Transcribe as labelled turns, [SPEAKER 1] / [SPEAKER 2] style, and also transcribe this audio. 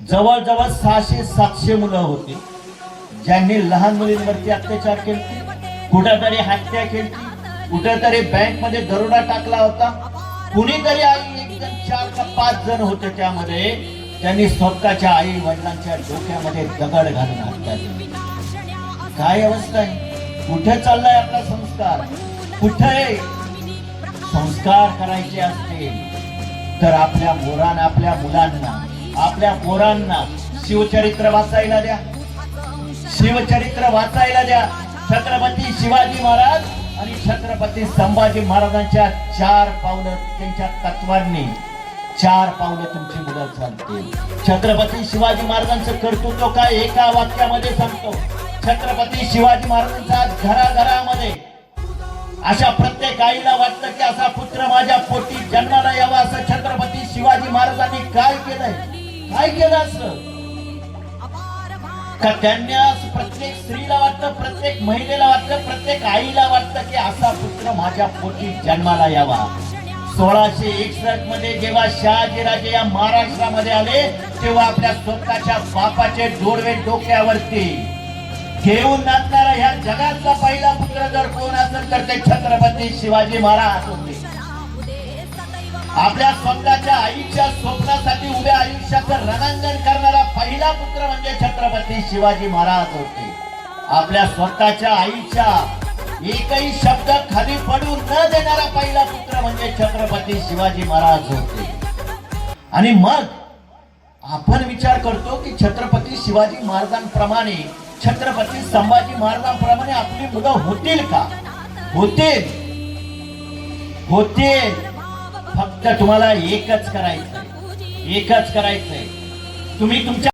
[SPEAKER 1] जवळजवळ सहाशे सातशे मुलं होती. ज्यांनी लहान मुलींवरती अत्याचार केले. कुठेतरी हत्या केली. कुठेतरी बँकमध्ये दरोडा टाकला होता. कुणीतरी आई एक जण चार का पाच जण होते त्यामध्ये. त्यांनी स्वतःच्या आई वडिलांच्या डोक्यामध्ये दगड घालून हत्या केली. काय अवस्था आहे? कुठे चाललाय आपला संस्कार? कुठे? संस्कार करायचे असतील तर आपल्या मोरांना आपल्या मुलांना आपल्या पोरांना शिवचरित्र वाचायला द्या. शिवचरित्र वाचायला द्या. छत्रपती शिवाजी महाराज आणि छत्रपती संभाजी महाराजांच्या चार पावलं त्यांच्या तत्वांनी चार पावलं तुमची मुलं चालतील छत्रपती शिवाजी महाराजांचं कर्तृत्व काय एका वाक्यामध्ये सांगतो. छत्रपती शिवाजी महाराजांचा घराघरामध्ये अशा प्रत्येक आईला वाटतं की असा पुत्र माझ्या पोटी जन्माला यावा असं छत्रपती शिवाजी महाराजांनी काय केलंय? काय केलं असं का त्यांनी प्रत्येक स्त्रीला वाटतं प्रत्येक महिलेला वाटतं प्रत्येक आईला वाटतं की असा पुत्र माझ्या पोटी जन्माला यावा. सोळाशे एकसष्टमध्ये जेव्हा शहाजीराजे या महाराष्ट्रामध्ये आले तेव्हा आपल्या स्वतःच्या बापाचे जोडवे डोक्यावरती घेऊन नाचणारा ह्या जगातला पहिला पुत्र जर कोण असेल तर ते छत्रपती शिवाजी महाराज होते. आपल्या स्वतःच्या आईच्या स्वप्नासाठी उभ्या आयुष्याचं रणांगण करणारा पहिला पुत्र म्हणजे छत्रपती शिवाजी महाराज होते. आपल्या स्वतःच्या आईच्या एकही शब्द खाली पडू न देणारा पहिला पुत्र म्हणजे छत्रपती शिवाजी महाराज होते. आणि मग आपण विचार करतो की छत्रपती शिवाजी महाराजांप्रमाणे छत्रपती संभाजी महाराजांप्रमाणे आपली मुलं होतील का? होतील. होतील. फक्त तुम्हाला एकच करायचंय. एकच करायचंय. तुम्ही तुमच्या